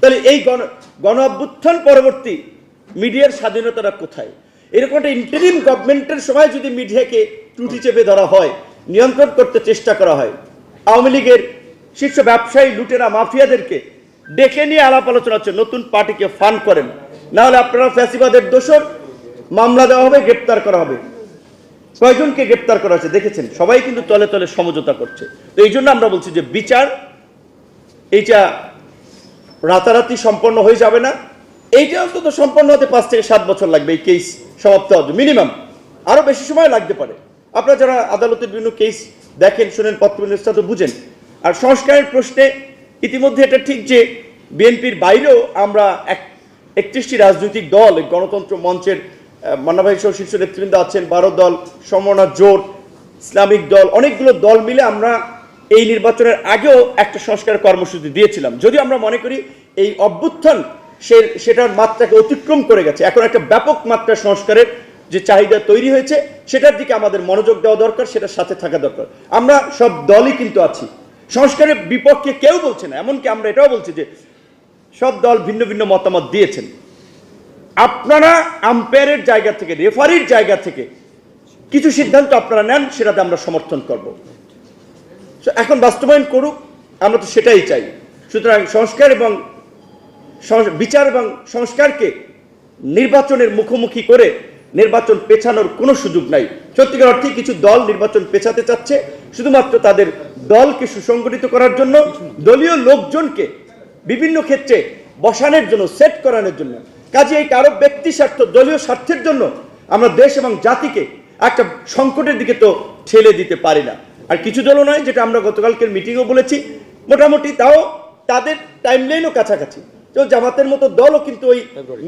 তাহলে এই গণ গণ অভ্যুত্থান পরবর্তী মিডিয়ার স্বাধীনতাটা কোথায়? এরকম একটা ইন্টারিম গভর্নমেন্টের সময় যদি মিডিয়াকে ত্রুটি চেপে ধরা হয়, নিয়ন্ত্রণ করতে চেষ্টা করা হয়, আওয়ামী লীগের শীর্ষ ব্যবসায়ী, লুটেরা, মাফিয়াদেরকে ডেকে নিয়ে আলাপ আলোচনা হচ্ছে, নতুন পার্টিকে ফান্ড করেন। না হলে আপনারা ফ্যাসিবাদের দোষর, মামলা দেওয়া হবে, গ্রেপ্তার করা হবে। কয়জনকে গ্রেপ্তার করা হয়েছে? দেখেছেন? সবাই কিন্তু তলে তলে সমঝোতা করছে। তো এই জন্য আমরা বলছি যে বিচার, এইটা রাতারাতি সম্পন্ন হয়ে যাবে না। এইটা অন্তত সম্পন্ন হতে পাঁচ থেকে সাত বছর লাগবে এই কেস সমাপ্ত হতে মিনিমাম আরও বেশি সময় লাগতে পারে। আপনারা যারা আদালতের বিভিন্ন কেস দেখেন শুনেন পত্রবিনিষ্ঠা তো বুঝেন। আর সংস্কারের প্রশ্নে ইতিমধ্যে এটা ঠিক যে বিএনপির বাইরেও আমরা এক একত্রিশটি রাজনৈতিক দল গণতন্ত্র মঞ্চের আহ, মান্না ভাই সহ শীর্ষ নেতৃবৃন্দ আছেন বারো দল সমনা জোট ইসলামিক দল অনেকগুলো দল মিলে আমরা এই নির্বাচনের আগেও একটা সংস্কার কর্মসূচি দিয়েছিলাম। যদি আমরা মনে করি, এই অভ্যুত্থান সে সেটার মাত্রাকে অতিক্রম করে গেছে। এখন একটা ব্যাপক মাত্রা সংস্কারের যে চাহিদা তৈরি হয়েছে, সেটার দিকে আমাদের মনোযোগ দেওয়া দরকার, সেটার সাথে থাকা দরকার। আমরা সব দলই কিন্তু আছি। সংস্কারের বিপক্ষে কেউ বলছে না, এমনকি আমরা এটাও বলছি যে সব দল ভিন্ন ভিন্ন মতামত দিয়েছেন। আপনারা আম্পায়ারের জায়গা থেকে রেফারির জায়গা থেকে কিছু সিদ্ধান্ত আপনারা নেন, সেটাতে আমরা সমর্থন করব। এখন বাস্তবায়ন করুক, আমরা তো সেটাই চাই। সুতরাং সংস্কার এবং বিচার এবং সংস্কারকে নির্বাচনের মুখোমুখি করে নির্বাচন পেছানোর কোনো সুযোগ নাই। সত্যিকার অর্থে কিছু দল নির্বাচন পেছাতে চাচ্ছে, শুধুমাত্র তাদের দলকে সুসংগঠিত করার জন্য, দলীয় লোকজনকে বিভিন্ন ক্ষেত্রে বসানোর জন্য সেট করানোর জন্য। কাজে এই কারও ব্যক্তি স্বার্থ, দলীয় স্বার্থের জন্য আমরা দেশ এবং জাতিকে একটা সংকটের দিকে তো ঠেলে দিতে পারি না। আর কিছু দলও নয় যেটা আমরা গতকালকের মিটিংও বলেছি। মোটামুটি তাও তাদের টাইমলাইনও কাছাকাছি। তো জামাতের মতো দলও কিন্তু ওই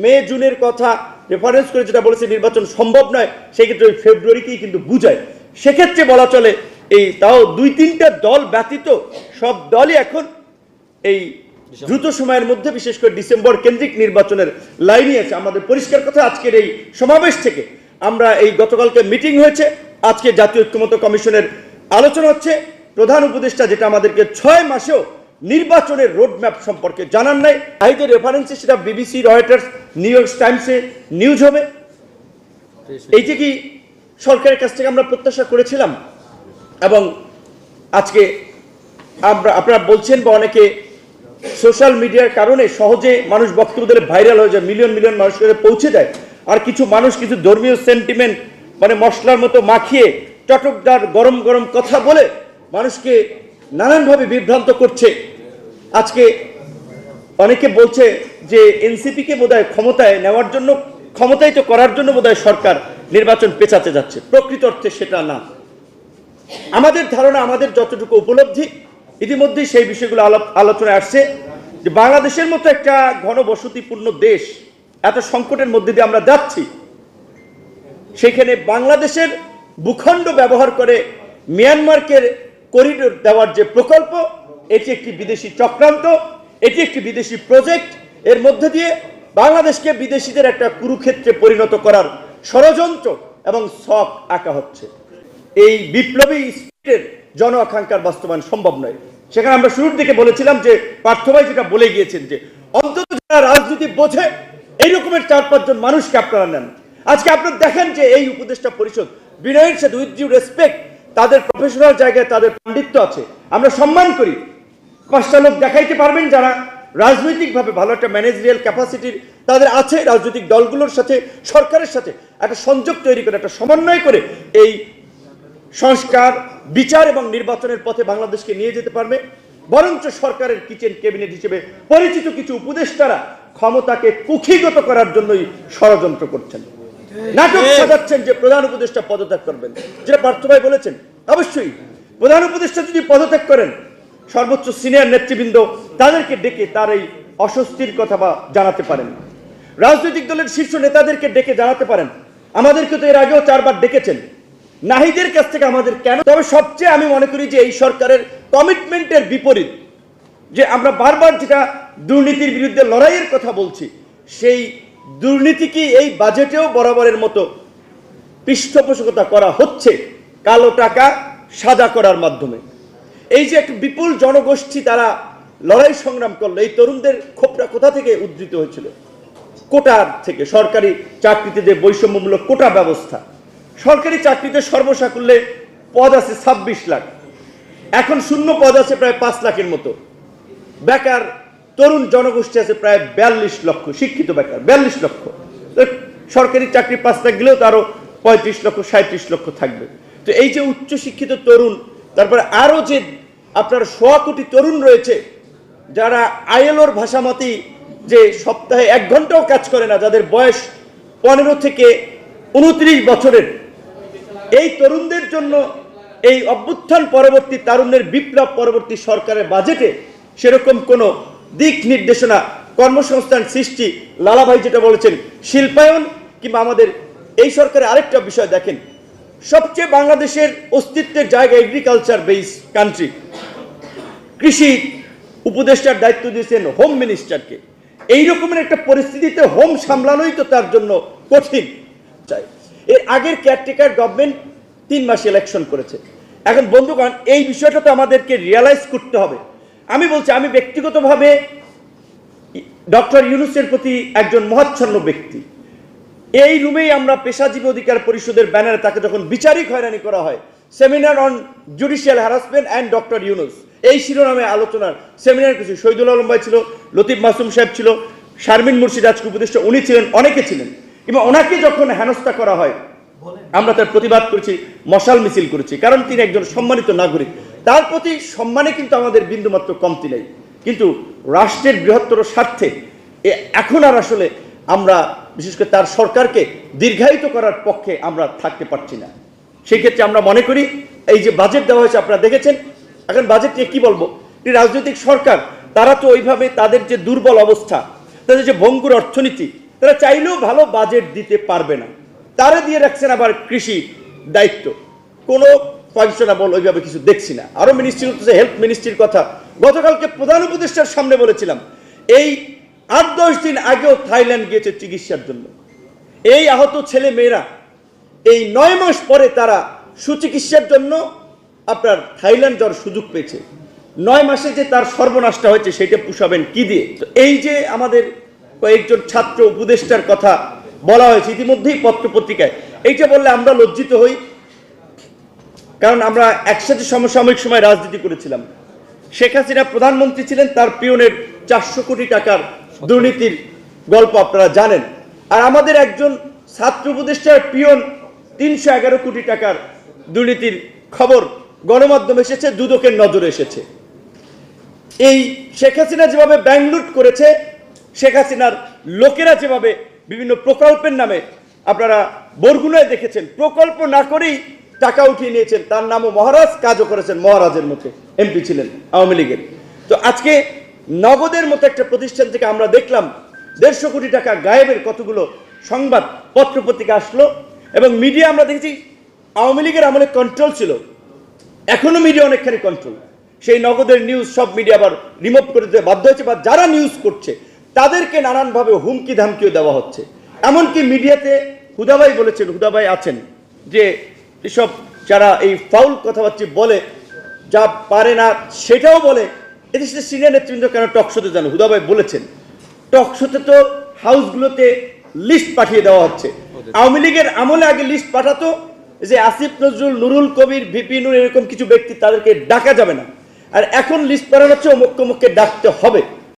মে জুনের কথা রেফারেন্স করে যেটা বলেছে নির্বাচন সম্ভব নয় সেক্ষেত্রে ওই ফেব্রুয়ারিকেই কিন্তু বুঝায়। সেক্ষেত্রে বলা চলে এই তাও দুই তিনটা দল ব্যতীত সব দলই এখন এই দ্রুত সময়ের মধ্যে বিশেষ করে ডিসেম্বর কেন্দ্রিক নির্বাচনের লাইনই আছে। আমাদের পরিষ্কার কথা আজকের এই সমাবেশ থেকে আমরা এই গতকালকে মিটিং হয়েছে। আজকে জাতীয় ঐক্যমত কমিশনের আলোচনা হচ্ছে প্রধান উপদেষ্টা যেটা আমাদেরকে ছয় মাসেও নির্বাচনের রোডম্যাপ সম্পর্কে জানান নাই। আইদের রেফারেন্সে সেটা বিবিসি রয়টার্স নিউ ইয়র্ক টাইমসে নিউজ হবে। এই যে কি সরকারের কাছ থেকে আমরা প্রত্যাশা করেছিলাম এবং আজকে আমরা, আপনারা বলছেন বা অনেকে সোশ্যাল মিডিয়ার কারণে সহজে মানুষ বক্তব্যদের ভাইরাল হয়ে যায় মিলিয়ন মিলিয়ন মানুষের পৌঁছে যায়। আর কিছু মানুষ, কিছু ধর্মীয় সেন্টিমেন্ট মানে মশলার মতো মাখিয়ে চটকদার গরম গরম কথা বলে মানুষকে নানানভাবে বিভ্রান্ত করছে। আজকে অনেকে বলছে যে এনসিপিকে বোধহয় ক্ষমতায় নেওয়ার জন্য ক্ষমতায়িত করার জন্য বোধহয় সরকার নির্বাচন পেছাতে যাচ্ছে। প্রকৃত অর্থে সেটা না। আমাদের ধারণা, আমাদের যতটুকু উপলব্ধি ইতিমধ্যেই সেই বিষয়গুলো আলোচনায় আসছে যে বাংলাদেশের মতো একটা ঘনবসতিপূর্ণ দেশ, এত সংকটের মধ্যে দিয়ে আমরা যাচ্ছি, সেখানে বাংলাদেশের ভূখণ্ড ব্যবহার করে মিয়ানমারকে করিডোর দেওয়ার যে প্রকল্প, এটি একটি বিদেশি চক্রান্ত, এটি একটি বিদেশি প্রজেক্ট। এর মধ্যে দিয়ে বাংলাদেশকে বিদেশিদের একটা কুরুক্ষেত্রে পরিণত করার ষড়যন্ত্র এবং শখ আঁকা হচ্ছে। এই বিপ্লবী স্পিরিটের জন আকাঙ্ক্ষার বাস্তবায়ন সম্ভব নয়। সেখানে আমরা শুরুর দিকে বলেছিলাম যে পার্থভাই যেটা বলে গিয়েছেন যে, অন্তত যারা রাজনীতি বোঝে, এই রকমের চার পাঁচজন মানুষকে আপনারা নেন। আজকে আপনারা দেখেন যে এই উপদেষ্টা পরিষদ বিনয়ের সাথে উইথ ডিউ রেসপেক্ট তাদের প্রফেশনাল জায়গায় তাদের পাণ্ডিত্য আছে। আমরা সম্মান করি। পাঁচটা লোক দেখাইতে পারবেন যারা রাজনৈতিকভাবে ভালো একটা ম্যানেজারিয়াল ক্যাপাসিটির তাদের আছে রাজনৈতিক দলগুলোর সাথে, সরকারের সাথে। একটা সংযোগ তৈরি করে, একটা সমন্বয় করে এই সংস্কার, বিচার এবং নির্বাচনের পথে বাংলাদেশকে নিয়ে যেতে পারবে। বরঞ্চ সরকারের কিচেন ক্যাবিনেট হিসেবে পরিচিত কিছু উপদেষ্টারা ক্ষমতাকে কুখিগত করার জন্যই ষড়যন্ত্র করছেন। নাটক সাজাচ্ছেন যে প্রধান উপদেষ্টা পদত্যাগ করবেন। যেটা পার্থ ভাই বলেছেন অবশ্যই। প্রধান উপদেষ্টা যদি পদত্যাগ করেন সর্বোচ্চ সিনিয়র নেতৃবৃন্দ তাদেরকে ডেকে তার এই অস্বস্তির কথা বা জানাতে পারেন। রাজনৈতিক দলের শীর্ষ নেতাদেরকে ডেকে জানাতে পারেন। আমাদেরকে তো এর আগেও চারবার ডেকেছেন। নাহিদের কাছ থেকে আমাদের কেন? তবে সবচেয়ে আমি মনে করি যে এই সরকারের কমিটমেন্টের বিপরীত যে আমরা বারবার যেটা দুর্নীতির বিরুদ্ধে লড়াইয়ের কথা বলছি সেই দুর্নীতি কি এই বাজেটেও বরাবরের মতো পৃষ্ঠপোষকতা করা হচ্ছে কালো টাকা সাদা করার মাধ্যমে? এই যে একটা বিপুল জনগোষ্ঠী তারা লড়াই সংগ্রাম করল, এই তরুণদের ক্ষোভটা কোথা থেকে উদ্ধৃত হয়েছিল? কোটার থেকে। সরকারি চাকরিতে যে বৈষম্যমূলক কোটা ব্যবস্থা। সরকারি চাকরিতে সর্বসাকুল্যে পদ আছে ছাব্বিশ লাখ। এখন শূন্য পদ আছে প্রায় পাঁচ লাখের মতো। বেকার তরুণ জনগোষ্ঠী আছে প্রায় বিয়াল্লিশ লক্ষ, শিক্ষিত বেকার, বিয়াল্লিশ লক্ষ। সরকারি চাকরি লাখ গেলেও তারও পঁয়ত্রিশ লক্ষ সাঁত্রিশ লক্ষ থাকবে। তো এই যে উচ্চ শিক্ষিত তরুণ, তারপরে আরও যে আপনার সোয়া কোটি তরুণ রয়েছে, যারা আইএলওর ভাষামতি যে সপ্তাহে এক ঘন্টাও কাজ করে না, যাদের বয়স পনেরো থেকে উনত্রিশ বছরের, এই তরুণদের জন্য এই অভ্যুত্থান পরবর্তী, তারুণ্যের বিপ্লব পরবর্তী সরকারের বাজেটে সেরকম কোনো দিক নির্দেশনা কর্মসংস্থান সৃষ্টি। লালাভাই যেটা বলেছেন, শিল্পায়ন কিংবা আমাদের এই সরকারের আরেকটা বিষয় দেখেন, সবচেয়ে বাংলাদেশের অস্তিত্বের জায়গা এগ্রিকালচার বেস কান্ট্রি কৃষি উপদেষ্টার দায়িত্ব দিয়েছেন হোম মিনিস্টারকে এই রকমের একটা পরিস্থিতিতে হোম সামলানোই তো তার জন্য কঠিন। চাই, এর আগের কেয়ারটেকার গভর্নমেন্ট তিন মাস ইলেকশন করেছে। এখন বন্ধুগণ, এই বিষয়টা তো আমাদেরকে রিয়ালাইজ করতে হবে। আমি বলছি, আমি ব্যক্তিগতভাবে ডক্টর ইউনুসের প্রতি একজন মহাচ্ছন্ন ব্যক্তি। এই রুমেই আমরা পেশাজীবী অধিকার পরিষদের ব্যানারে তাকে যখন বিচারিক হয়রানি করা হয়, seminar on judicial harassment and doctor Yunus. এই শিরোনামে আলোচনার সেমিনার কিছু শহীদুল আলম ভাই ছিল, লতিফ মাসুম সাহেব ছিল, শারমিন মুর্শিদ আজকে উপদেষ্টা, উনি ছিলেন, অনেকে ছিলেন। এবং ওনাকে যখন হেনস্থা করা হয়, আমরা তার প্রতিবাদ করেছি, মশাল মিছিল করেছি, কারণ তিনি একজন সম্মানিত নাগরিক। তার প্রতি সম্মানে কিন্তু আমাদের বিন্দুমাত্র কমতি নেই। কিন্তু রাষ্ট্রের বৃহত্তর স্বার্থে এখন আর আসলে আমরা, বিশেষ করে তার সরকারকে দীর্ঘায়িত করার পক্ষে আমরা থাকতে পারছি না। সেই ক্ষেত্রে আমরা মনে করি, এই যে বাজেট দেওয়া হয়েছে আপনারা দেখেছেন, এখন বাজেট নিয়ে কি বলব? রাজনৈতিক সরকার, তারা তো ওইভাবে তাদের যে দুর্বল অবস্থা, তাদের যে ভঙ্গুর অর্থনীতি, তারা চাইলেও ভালো বাজেট দিতে পারবে না। তারা দিয়ে রাখছেন আবার কৃষি দায়িত্ব। কোনো ফাংশনাবল ওইভাবে কিছু দেখছি না। আরও মিনিস্ট্রি হচ্ছে হেলথ মিনিস্ট্রির কথা। গতকালকে প্রধান উপদেষ্টার সামনে বলেছিলাম, এই আট দশ দিন আগেও থাইল্যান্ড গিয়েছে চিকিৎসার জন্য। এই আহত ছেলে মেয়েরা, এই নয় মাস পরে তারা সুচিকিৎসার জন্য আপনার থাইল্যান্ড যাওয়ার সুযোগ পেয়েছে। নয় মাসে যে তার সর্বনাশটা হয়েছে, সেটা পুষাবেন কি দিয়ে? তো এই যে আমাদের কয়েকজন ছাত্র উপদেষ্টার কথা বলা হয়েছে, ইতিমধ্যেই পত্র পত্রিকায় এইটা বললে আমরা লজ্জিত হই। কারণ আমরা একসাথে সমসাময়িক সময় রাজনীতি করেছিলাম। শেখ হাসিনা প্রধানমন্ত্রী ছিলেন, তার পিওনের চারশো কোটি টাকার দুর্নীতির গল্প আপনারা জানেন। আর আমাদের একজন ছাত্র উপদেষ্টার পিওন তিনশো এগারো কোটি টাকার দুর্নীতির খবর গণমাধ্যমে এসেছে, দুদকের নজরে এসেছে। এই শেখ হাসিনা যেভাবে ব্যাংক লুট করেছে, শেখ হাসিনার লোকেরা যেভাবে বিভিন্ন প্রকল্পের নামে আপনারা বরগুনায় দেখেছেন, প্রকল্প না করেই টাকা উঠিয়ে নিয়েছেন, তার নামও মহারাজ, কাজও করেছেন মহারাজের মতো, এমপি ছিলেন আওয়ামী লীগের। তো আজকে নগদের মতো একটা প্রতিষ্ঠান থেকে আমরা দেখলাম, দেড়শো কোটি টাকা গায়েবের কতগুলো সংবাদ পত্রপত্রিকা আসলো এবং মিডিয়া আমরা দেখেছি আওয়ামী লীগের আমলে কন্ট্রোল ছিল। এখনও মিডিয়া অনেকখানি কন্ট্রোল সেই নগদের নিউজ সব মিডিয়া আবার রিমুভ করে দিতে বাধ্য হচ্ছে বা যারা নিউজ করছে, তাদেরকে নানানভাবে হুমকি ধামকিও দেওয়া হচ্ছে। এমনকি মিডিয়াতে হুদাবাই বলেছেন, হুদাবাই আছেন যে এসব যারা এই ফাউল কথাবার্তা বলে, যা পারে না সেটাও বলে এদেশে সিনিয়র নেতৃবৃন্দ কেন টকশোতে জানো হুদাবাই বলেছেন টকশোতে তো হাউসগুলোতে লিস্ট পাঠিয়ে দেওয়া হচ্ছে। আওয়ামী লীগের আমলে আগে লিস্ট পাঠাতো যে আসিফ নজরুল, নুরুল কবির, ভিপি নুর, এরকম কিছু ব্যক্তি তাদেরকে ডাকা যাবে না। আর এখন লিস্ট পাঠানো হচ্ছে অমুক ডাকতে হবে।